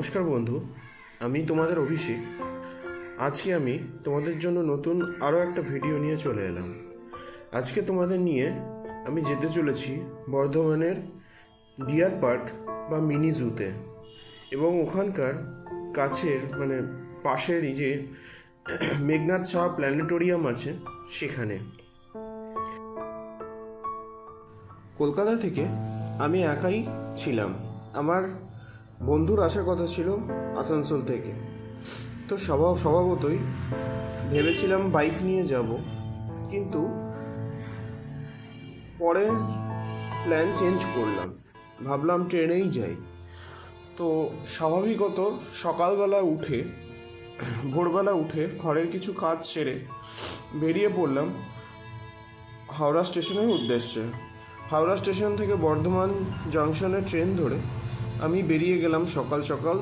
নমস্কার বন্ধু, আমি তোমাদের অভিষেক। আজকে আমি তোমাদের জন্য নতুন আরও একটা ভিডিও নিয়ে চলে এলাম। আজকে তোমাদের নিয়ে আমি যেতে চলেছি বর্ধমানের ডিয়ার পার্ক বা মিনি জুতে এবং ওখানকার কাছের মানে পাশেরই যে মেঘনাথ শাহ প্ল্যানেটোরিয়াম আছে, সেখানে। কলকাতা থেকে আমি একাই ছিলাম। আমার বন্ধুর আসার কথা ছিল আসানসোল থেকে। তো স্বভাব স্বভাবতই ভেবেছিলাম বাইক নিয়ে যাব। কিন্তু পরে প্ল্যান চেঞ্জ করলাম। ভাবলাম ট্রেনেই যাই। তো স্বাভাবিকত সকালবেলা উঠে, ভোরবেলা উঠে ঘরের কিছু কাজ সেরে বেরিয়ে পড়লাম হাওড়া স্টেশনের উদ্দেশ্যে। হাওড়া স্টেশন থেকে বর্ধমান জংশনে ট্রেন ধরে আমি বেরিয়ে গেলাম সকাল সকাল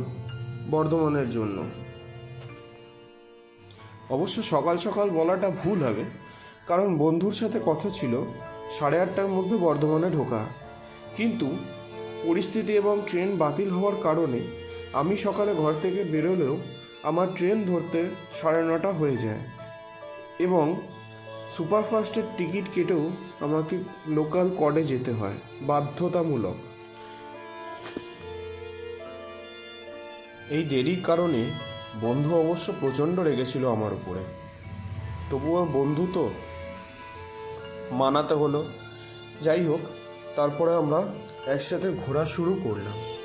বর্ধমানের জন্য। অবশ্য সকাল সকাল বলাটা ভুল হবে, কারণ বন্ধুর সাথে কথা ছিল সাড়ে আটটার মধ্যে বর্ধমানে ঢোকা। কিন্তু পরিস্থিতি এবং ট্রেন বাতিল হওয়ার কারণে আমি সকালে ঘর থেকে বেরোলেও আমার ট্রেন ধরতে সাড়ে নটা হয়ে যায় এবং সুপারফাস্টের টিকিট কেটেও আমাকে লোকাল কডে যেতে হয়, বাধ্যতামূলক। এই দেরির কারণে বন্ধু অবশ্য প্রচণ্ড রেগেছিল আমার উপরে। তবুও বন্ধু তো মানাতে হলো। যাই হোক, তারপরে আমরা একসাথে ঘোরা শুরু করলাম।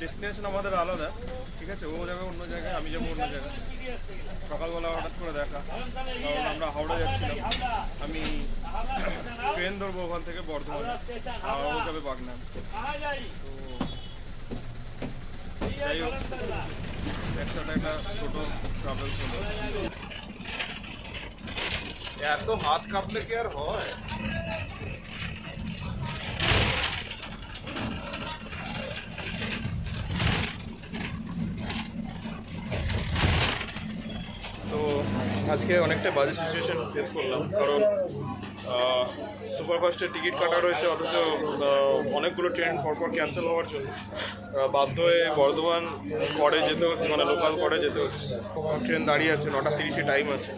ডেস্টিনেশন আমাদের আলাদা, ঠিক আছে? ও যাবে অন্য জায়গায়, আমি যাব অন্য জায়গায়। সকালবেলা হঠাৎ করে দেখা। কারণ আমরা হাওড়া যাচ্ছিলাম। আমি ট্রেন ধরবো ওখান থেকে বর্ধমান। আর ও যাবে বাগনান। তো যাই হোক, একসাথে একটা ছোট ট্রাভেলস হলো এত হাত কাঁপলে কি আর হয় তো আজকে অনেকটা বাজে সিচুয়েশন ফেস করলাম। কারণ সুপারফাস্টের টিকিট কাটা রয়েছে, অথচ অনেকগুলো ট্রেন পরপর ক্যান্সেল হওয়ার জন্য। বাধ্য হয়ে বর্ধমান করে যেতে হচ্ছে মানে লোকাল করে যেতে হচ্ছে। ট্রেন দাঁড়িয়ে আছে, নটা তিরিশে টাইম আছে।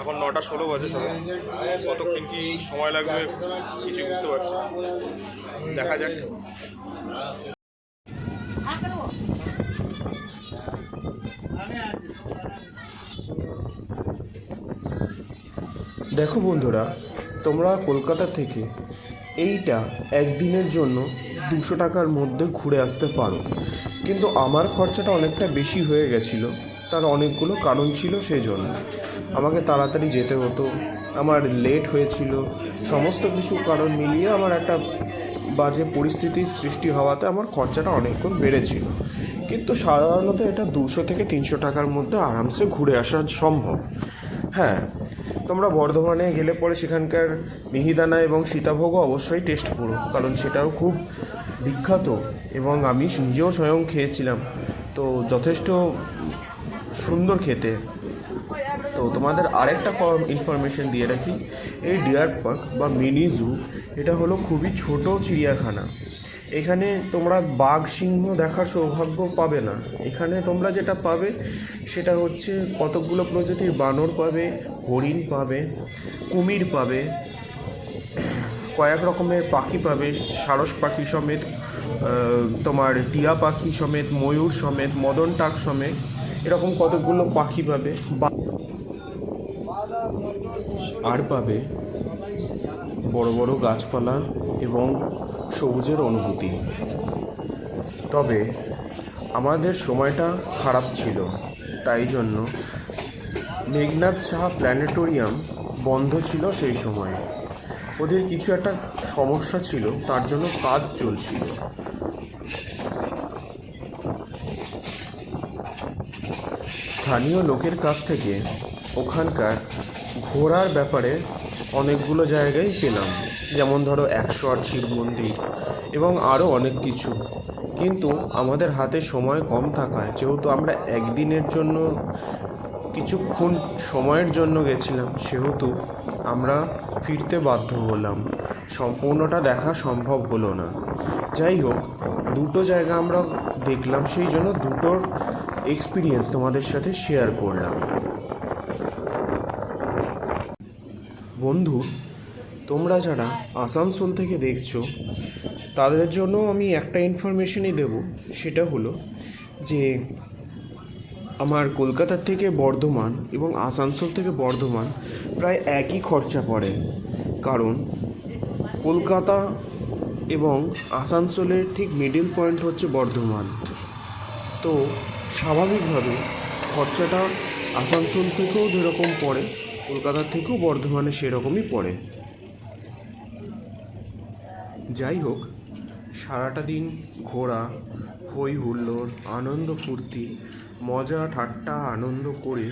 এখন নটা ষোলো বাজে সবাই। কতক্ষণ কি সময় লাগবে কিছু বুঝতে পারছি দেখা যাক। দেখো বন্ধুরা, তোমরা কলকাতা থেকে এইটা একদিনের জন্য দুশো টাকার মধ্যে ঘুরে আসতে পারো। কিন্তু আমার খরচাটা অনেকটা বেশি হয়ে গেছিল, তার অনেকগুলো কারণ ছিল সেই জন্য আমাকে তাড়াতাড়ি যেতে হতো, আমার লেট হয়েছিল, সমস্ত কিছু কারণ মিলিয়ে আমার একটা বাজে পরিস্থিতির সৃষ্টি হওয়াতে আমার খরচাটা অনেকক্ষণ বেড়েছিল। কিন্তু সাধারণত এটা দুশো থেকে তিনশো টাকার মধ্যে আরামসে ঘুরে আসা সম্ভব। হ্যাঁ তোমরা বর্ধমানে গেলে পরে সেখানকার মিহিদানা এবং সীতাভোগও অবশ্যই টেস্ট করো, কারণ সেটাও খুব বিখ্যাত এবং আমি নিজেও স্বয়ং খেয়েছিলাম। তো যথেষ্ট সুন্দর খেতে। তো তোমাদের আরেকটা কম ইনফরমেশন দিয়ে রাখি, এই ডিয়ার পার্ক বা মিনি জু এটা হলো খুবই ছোট চিড়িয়াখানা। এখানে তোমরা বাঘ সিংহ দেখার সৌভাগ্য পাবে না। এখানে তোমরা যেটা পাবে, সেটা হচ্ছে কতকগুলো প্রজাতির বানর পাবে, হরিণ পাবে, কুমির পাবে, কয়েক রকমের পাখি পাবে, সারস পাখি সমেত তোমার টিয়া পাখি সমেত, ময়ূর সমেত, মদন টাক সমেত, এরকম কতকগুলো পাখি পাবে আর পাবে বড় বড় গাছপালা এবং সবুজের অনুভূতি। তবে আমাদের সময়টা খারাপ ছিল, তাই জন্য মেঘনাথ সাহা প্ল্যানেটোরিয়াম বন্ধ ছিল সেই সময়। ওদের কিছু একটা সমস্যা ছিল, তার জন্য কাজ চলছিল। স্থানীয় লোকের কাছ থেকে ওখানকার ঘোরার ব্যাপারে অনেকগুলো জায়গায় পেলাম। যেমন ধরো একশো আট শিব মন্দির এবং আরও অনেক কিছু। কিন্তু আমাদের হাতে সময় কম থাকায়, যেহেতু আমরা একদিনের জন্য, কিছুক্ষণ সময়ের জন্য গেছিলাম, সেহেতু আমরা ফিরতে বাধ্য হলাম। সম্পূর্ণটা দেখা সম্ভব হলো না। যাই হোক, দুটো জায়গা আমরা দেখলাম, সেই জন্য দুটোর এক্সপিরিয়েন্স তোমাদের সাথে শেয়ার করলাম। বন্ধু, তোমরা যারা আসানসোল থেকে দেখছ, তাদের জন্য আমি একটা ইনফরমেশনই দেব। সেটা হলো যে, আমার কলকাতার থেকে বর্ধমান এবং আসানসোল থেকে বর্ধমান প্রায় একই খরচা পড়ে। কারণ কলকাতা এবং আসানসোলের ঠিক মিডিল পয়েন্ট হচ্ছে বর্ধমান। তো, স্বাভাবিকভাবে খরচাটা আসানসোল থেকেও যেরকম পড়ে কলকাতা থেকেও বর্ধমানে সেরকমই পড়ে। যাই হোক, সারাটা দিন ঘোরা হই হুল্লোড়, আনন্দ ফুর্তি, মজা, ঠাট্টা, আনন্দ করে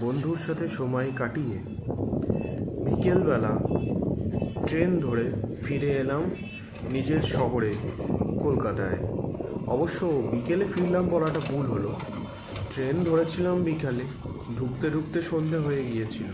বন্ধুর সাথে সময় কাটিয়ে বিকেলবেলা ট্রেন ধরে ফিরে এলাম নিজের শহরে, কলকাতায়। অবশ্য বিকেলে ফিরলাম বলাটা ভুল হলো। ট্রেন ধরেছিলাম বিকালে। ঢুকতে ঢুকতে সন্ধে হয়ে গিয়েছিল।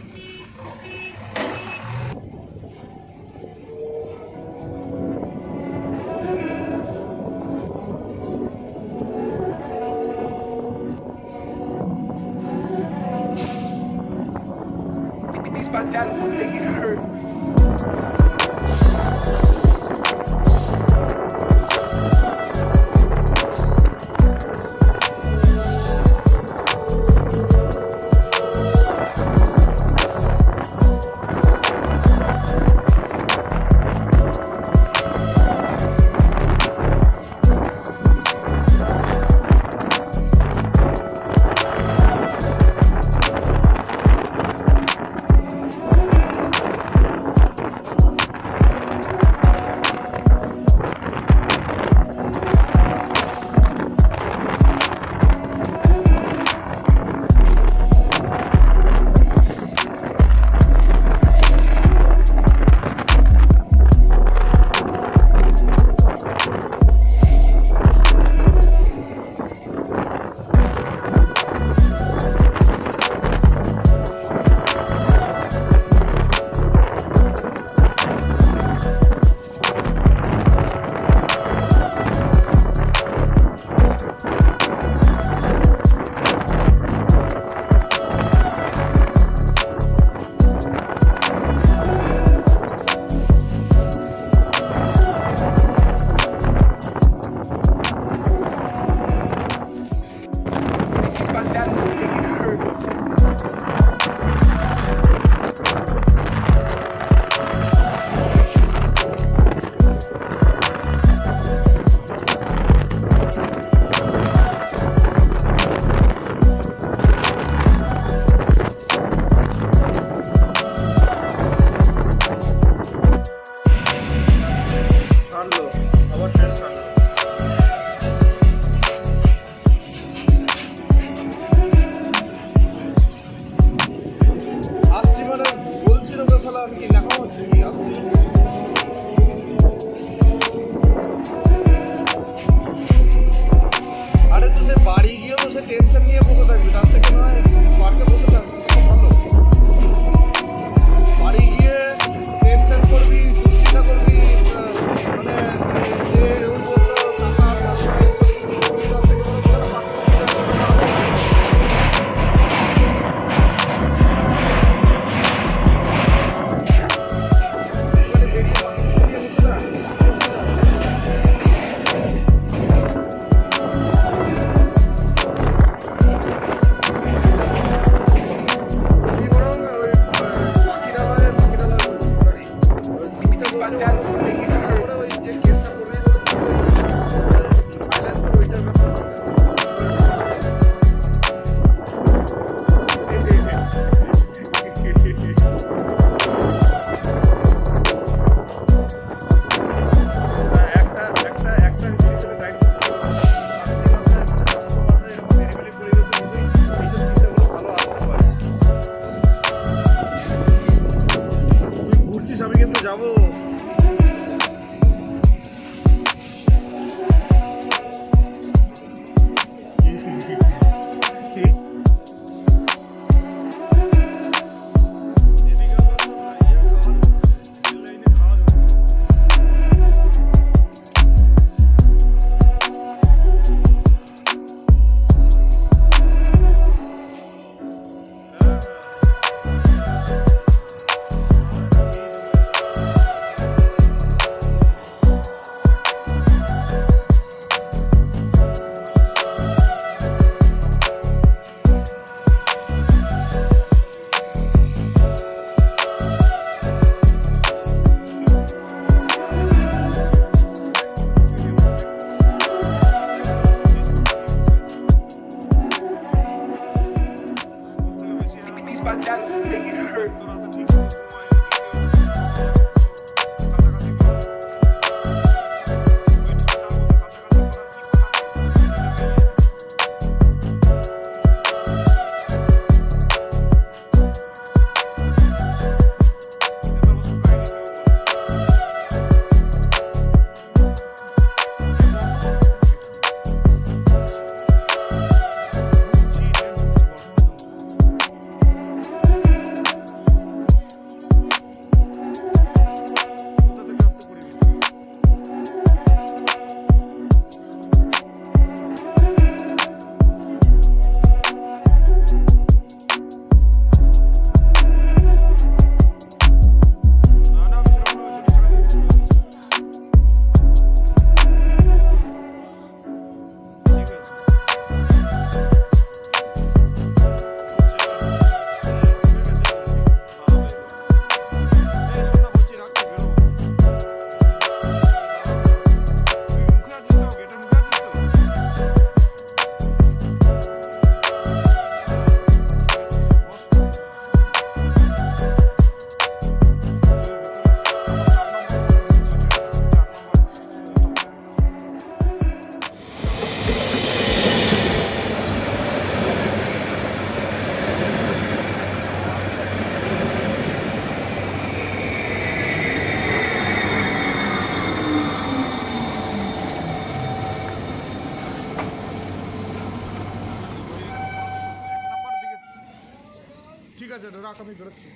রাখ আমি বেরোচ্ছি।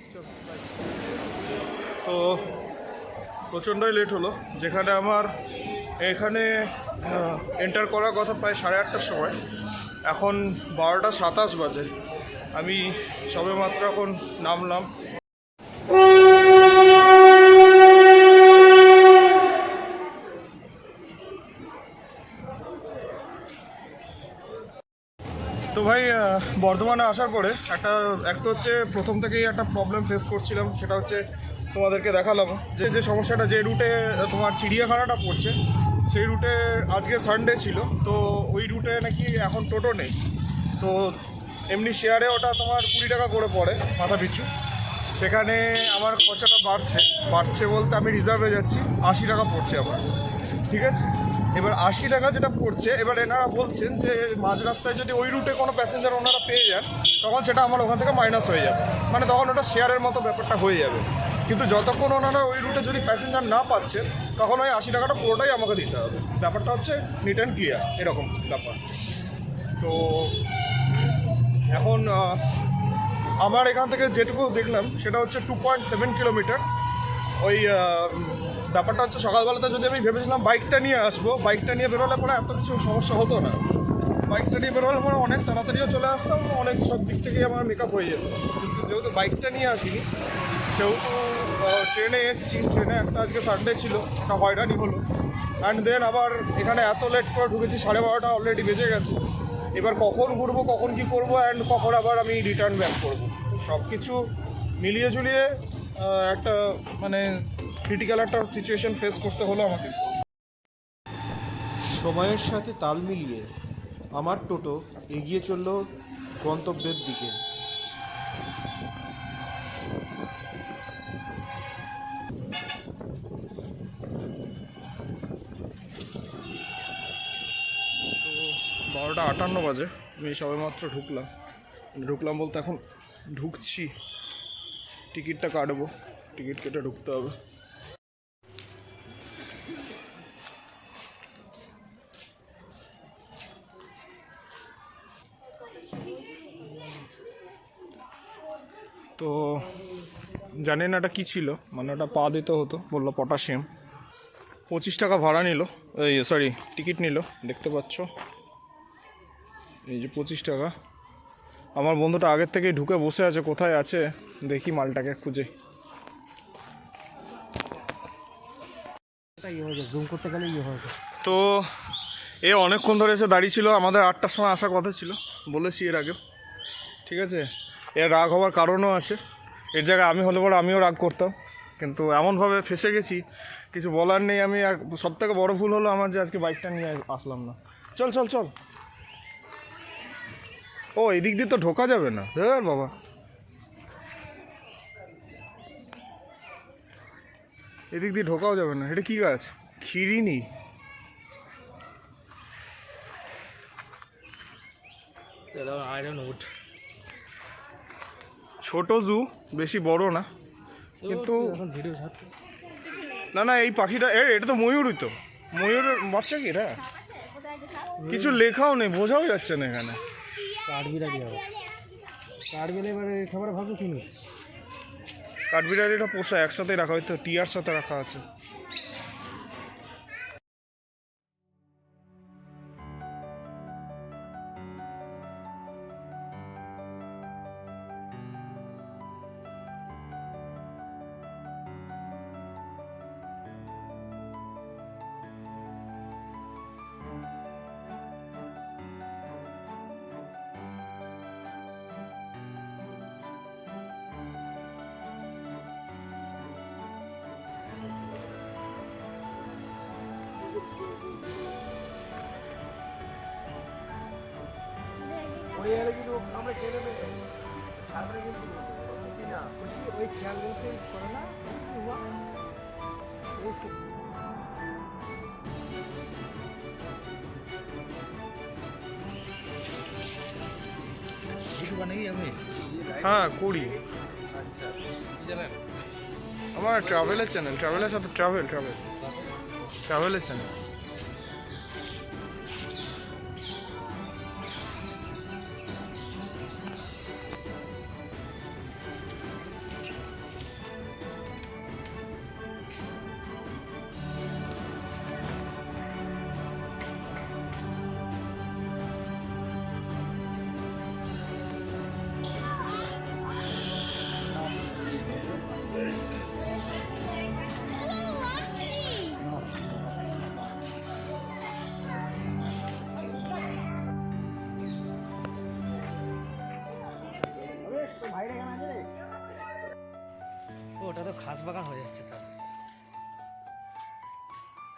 তো প্রচণ্ডই লেট হলো। যেখানে আমার এখানে এন্টার করার কথা প্রায় সাড়ে আটটার সময়। এখন বারোটা সাতাশ বাজে। আমি সবে মাত্র এখন নামলাম। ভাই বর্ধমানে আসার পরে একটা, এক তো হচ্ছে প্রথম থেকেই একটা প্রবলেম ফেস করছিলাম, সেটা হচ্ছে তোমাদেরকে দেখালাম যে যে সমস্যাটা, যে রুটে তোমার চিড়িয়াখানাটা পড়ছে, সেই রুটে আজকে সানডে ছিল, তো ওই রুটে নাকি এখন টোটো নেই। তো এমনি শেয়ারে ওটা তোমার কুড়ি টাকা করে পড়ে, মাথা পিছু। সেখানে আমার খরচাটা বাড়ছে বাড়ছে বলতে আমি রিজার্ভে যাচ্ছি, আশি টাকা পড়ছে আমার, ঠিক আছে? এবার আশি টাকা যেটা পড়ছে, এবার এনারা বলছেন যে মাঝ রাস্তায় যদি ওই রুটে কোনো প্যাসেঞ্জার ওনারা পেয়ে যান, তখন সেটা আমার ওখান থেকে মাইনাস হয়ে যাবে। মানে তখন ওটা শেয়ারের মতো ব্যাপারটা হয়ে যাবে। কিন্তু যতক্ষণ ওনারা ওই রুটে যদি প্যাসেঞ্জার না পাচ্ছেন তখন ওই আশি টাকাটা পুরোটাই আমাকে দিতে হবে। ব্যাপারটা হচ্ছে নিট অ্যান্ড ক্লিয়ার এরকম ব্যাপার। তো এখন আমার এখান থেকে যেটুকু দেখলাম, সেটা হচ্ছে টু পয়েন্ট সেভেন কিলোমিটার্স ওই ব্যাপারটা হচ্ছে সকালবেলাতে যদি আমি ভেবেছিলাম বাইকটা নিয়ে আসব, বাইকটা নিয়ে বেরোলে পরে এত কিছু সমস্যা হতো না। বাইকটা নিয়ে বেরোলে পরে অনেক তাড়াতাড়িও চলে আসতাম, অনেক সব দিক থেকেই আমার মেকআপ হয়ে যেত। কিন্তু যেহেতু বাইকটা নিয়ে আসিনি, সেহেতু ট্রেনে এসেছি। ট্রেনে একটা আজকে সানডে ছিল, একটা হয়রানি হলো। অ্যান্ড দেন আবার এখানে এত লেট করে ঢুকেছি, সাড়ে বারোটা অলরেডি বেজে গেছে। এবার কখন ঘুরবো, কখন কি করব অ্যান্ড কখন আবার আমি রিটার্ন ব্যাক করব। সব কিছু মিলিয়ে ঝুলিয়ে একটা মানে ক্রিটিক্যাল একটা সিচুয়েশন ফেস করতে হলো আমাকে। সময়ের সাথে তাল মিলিয়ে আমার টোটো এগিয়ে চলল গন্তব্যের দিকে। তো বারোটা আটান্ন বাজে আমি সবেমাত্র ঢুকলাম। ঢুকলাম বলতে এখন ঢুকছি। টিকিটটা কাটবো টিকিট কেটে ঢুকতে হবে। তো জানি না এটা কী ছিল মানে ওটা পা দিতে হতো বলল পটাশিয়াম। পঁচিশ টাকা ভাড়া নিল এই সরি টিকিট নিল দেখতে পাচ্ছ। এই যে পঁচিশ টাকা। আমার বন্ধুটা আগের থেকেই ঢুকে বসে আছে কোথায় আছে দেখি মালটাকে খুঁজে। ইয়ে হবে তো এ অনেকক্ষণ ধরে এসে দাঁড়িয়ে ছিল আমাদের আটটার সময় আসার কথা ছিল বলেছি এর আগে ঠিক আছে? এর রাগ হওয়ার কারণও আছে। এর জায়গায় আমি হলে পরে আমিও রাগ করতাম। কিন্তু এমনভাবে ফেসে গেছি, কিছু বলার নেই। আমি আর সব থেকে বড় ভুল হলো আমার যে আজকে বাইকটা নিয়ে আসলাম না। চল চল চল। ও, এদিক দিয়ে তো ঢোকা যাবে না। ধর বাবা। এদিক দিয়ে ঢোকাও যাবে না। এটা কি গাছ? খিরিনি আয়রন উড ছোট জু বেশি বড় না। কিন্তু না না এই পাখিটা এ এটা তো ময়ূরই তো। ময়ূরের বাচ্চা কি এটা? কিছু লেখাও নেই বোঝাও যাচ্ছে না এখানে। কাঠবিড়ালি হবে কাঠবিড়ালি এবারে খাবার ভাবছ শুনি কাঠবিড়ালিটা পোষা একসাথে রাখা হয়তো টিয়ার সাথে রাখা আছে। ওই আরে কিন্তু আমরা খেলে ছাড়বে কিন্তু না? ওই খেয়ালগুলোতে করে না? ওই ভিডিও বানাই আমি? হ্যাঁ কুড়ি। আমার ট্রাভেলের চ্যানেল ট্রাভেলের সাথে ট্রাভেল ট্রাভেল ট্রাভেলের চ্যানেল বাগান হয়ে যাচ্ছে তার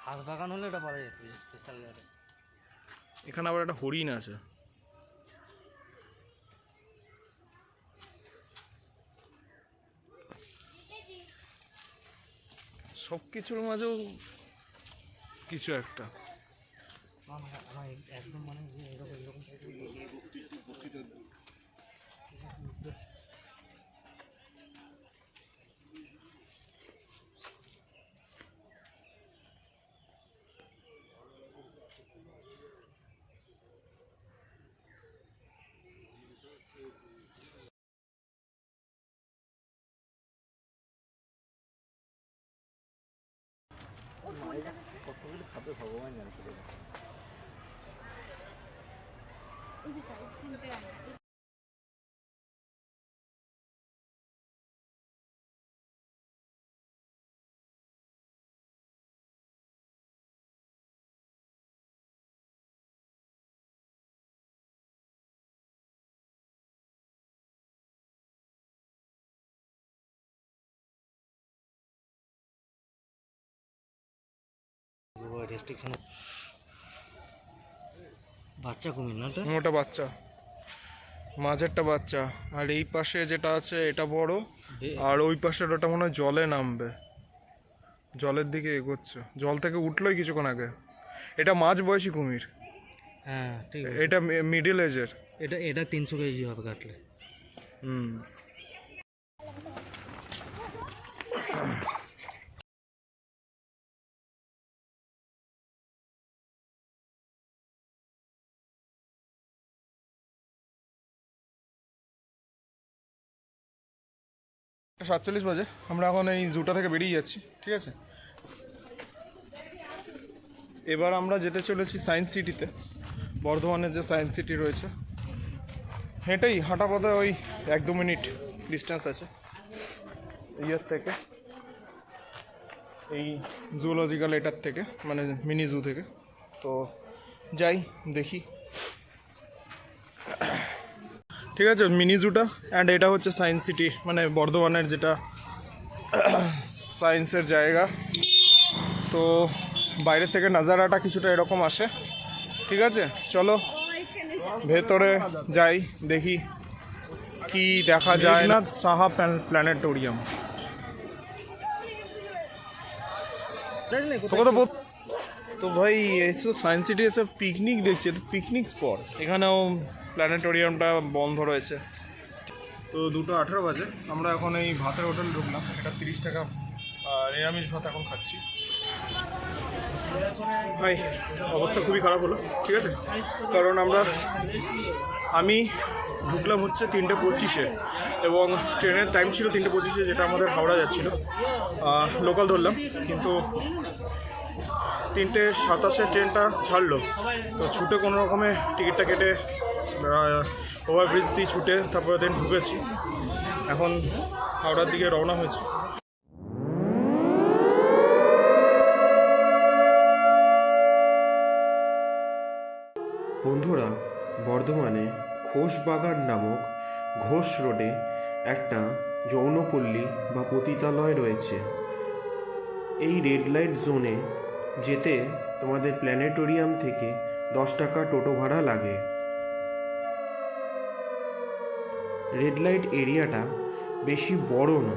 খাস বাগান হলে এটা পারা যেত স্পেশাল এখানে আবার একটা হরিণ আছে। সব কিছুর মাঝেও কিছু একটা। একদম মানে যে এরকম 何をくれますか রেস্ট্রিকশন বাচ্চা কুমির না ওটা বাচ্চা। মাঝেরটা বাচ্চা। আর এই পাশে যেটা আছে এটা বড়। আর ওই পাশের ওটা মনে হয় জলে নামবে। জলের দিকে এগোচ্ছে। জল থেকে উঠলোই কিছুক্ষণ আগে। এটা মাঝ বয়সী কুমির। হ্যাঁ ঠিক এটা মিডিল এজের এটা এটা তিনশো কেজি হবে কাটলে। হুম। সাতচল্লিশ বাজে। আমরা এখন এই জুটা থেকে বেরিয়ে যাচ্ছি, ঠিক আছে? এবার আমরা যেতে চলেছি সায়েন্স সিটিতে। বর্ধমানের যে সায়েন্স সিটি রয়েছে। হেঁটেই হাঁটা পথে ওই এক দু মিনিট ডিস্টেন্স আছে। ইয়ের থেকে। এই জুলজিক্যাল এটার থেকে মানে মিনি জু থেকে। তো যাই, দেখি। ঠিক আছে মিনি জুটা অ্যান্ড এটা হচ্ছে সায়েন্স সিটি মানে বর্ধমানের যেটা সায়েন্সের জায়গা। তো বাইরের থেকে নাজারাটা কিছুটা এরকম আসে। ঠিক আছে চলো ভেতরে যাই দেখি কি দেখা যায়। না সাহা প্ল্যানেটোরিয়াম। তোকে তো তো ভাই এই তো সায়েন্স সিটি এসে পিকনিক দেখছে তো পিকনিক স্পট এখানেও প্ল্যানেটোরিয়ামটা বন্ধ রয়েছে। তো দুটো আঠেরো বাজে। আমরা এখন এই ভাতের হোটেল ঢুকলাম। এটা তিরিশ টাকা নিরামিষ ভাত এখন খাচ্ছি। ভাই, অবস্থা খুবই খারাপ হলো, ঠিক আছে? কারণ আমরা, আমি ঢুকলাম হচ্ছে তিনটে পঁচিশে, এবং ট্রেনের টাইম ছিল তিনটে পঁচিশে, যেটা আমাদের হাওড়া যাচ্ছিল। লোকাল ধরলাম, কিন্তু তিনটে সাতাশে ট্রেনটা ছাড়লো। তো ছুটে কোনো রকমে টিকিটটা কেটে ওভারব্রিজ দিয়ে ছুটে তারপরে দিন ঢুকেছি। এখন হাওড়ার দিকে রওনা হয়েছি। বন্ধুরা, বর্ধমানে ঘোষবাগান নামক ঘোষ রোডে একটা যৌনপল্লী বা পতিতালয় রয়েছে। এই রেড লাইট জোনে যেতে তোমাদের প্ল্যানেটোরিয়াম থেকে দশ টাকা টোটো ভাড়া লাগে। রেড লাইট এরিয়াটা বেশি বড় না।